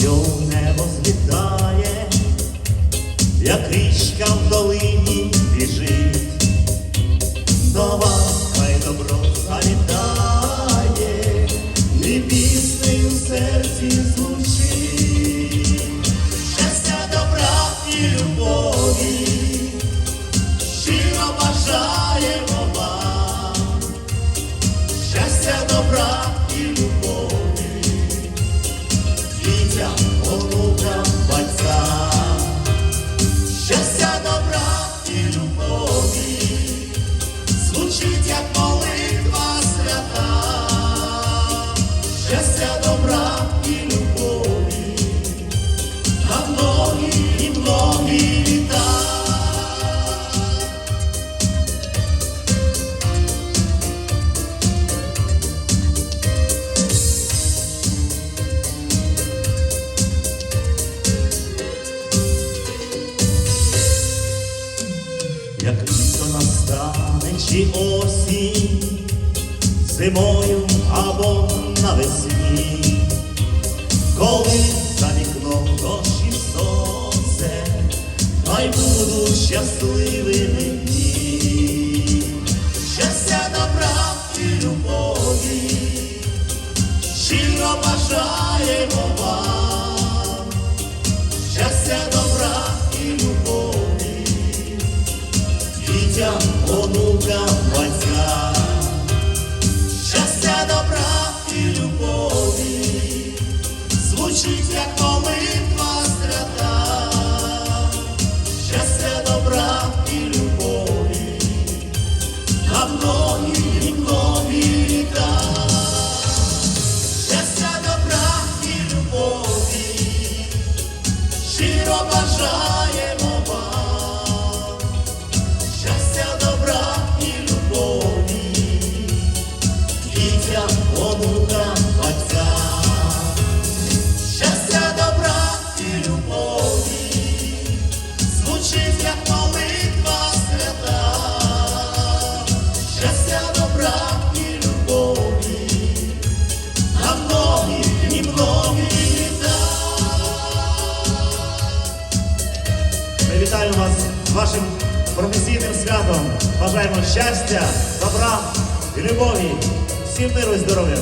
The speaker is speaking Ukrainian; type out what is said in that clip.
що небо світає, як річка в долині біжить, до вас хай добро залітає. Чи осінь, зимою або навесні, коли за вікном дощ сонце, хай будуть щасливими дні, щастя, добра і любові, щиро бажаємо вам, бажаємо вітаємо вас з вашим професійним святом. Бажаємо щастя, добра і любові, всім миру і здоров'я.